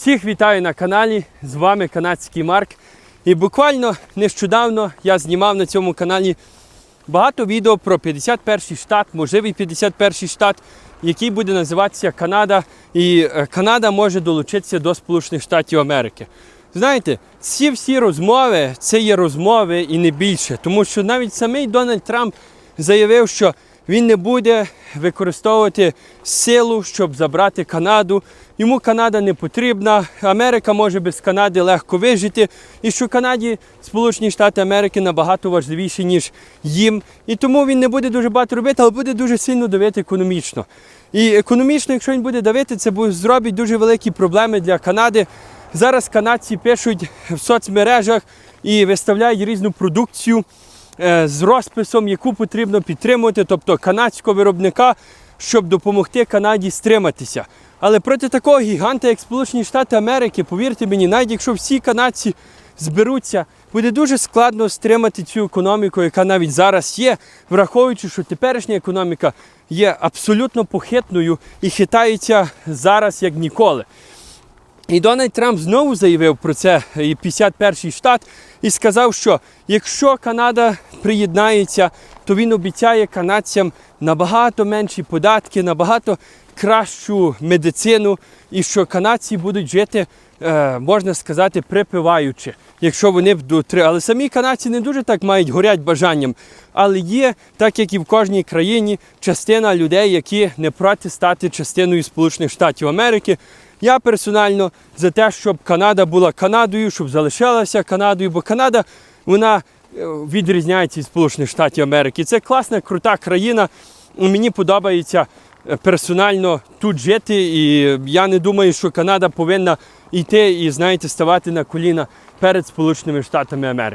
Всіх вітаю на каналі. З вами канадський Марк. І буквально нещодавно я знімав на цьому каналі багато відео про 51 штат, можливий 51 штат, який буде називатися Канада. І е, Канада може долучитися до Сполучених Штатів Америки. Знаєте, ці всі розмови це є розмови і не більше, тому що навіть самий Дональд Трамп заявив, що він не буде використовувати силу, щоб забрати Канаду. Йому Канада не потрібна. Америка може без Канади легко вижити. І що Канаді Сполучені Штати Америки набагато важливіші, ніж їм. І тому він не буде дуже багато робити, але буде дуже сильно давити економічно. І економічно, якщо він буде давити, це зробить дуже великі проблеми для Канади. Зараз канадці пишуть в соцмережах і виставляють різну продукцію з розписом, яку потрібно підтримувати, тобто канадського виробника, щоб допомогти Канаді стриматися. Але проти такого гіганта, як Сполучені Штати Америки, повірте мені, навіть якщо всі канадці зберуться, буде дуже складно стримати цю економіку, яка навіть зараз є, враховуючи, що теперішня економіка є абсолютно похитною і хитається зараз як ніколи. І Дональд Трамп знову заявив про це і 51-й штат і сказав, що якщо Канада приєднається, то він обіцяє канадцям набагато менші податки, набагато кращу медицину, і що канадці будуть жити, е, можна сказати, припиваючи, якщо вони дотри. Але самі канадці не дуже так мають горять бажанням. Але є, так як і в кожній країні, частина людей, які не проти стати частиною Сполучених Штатів Америки. Я персонально за те, щоб Канада була Канадою, щоб залишалася Канадою, бо Канада вона е, відрізняється від Сполучених Штатів Америки. Це класна, крута країна. Мені подобається персонально тут жити, і я не думаю, що Канада повинна йти і знаєте, ставати на коліна перед Сполученими Штатами Америки.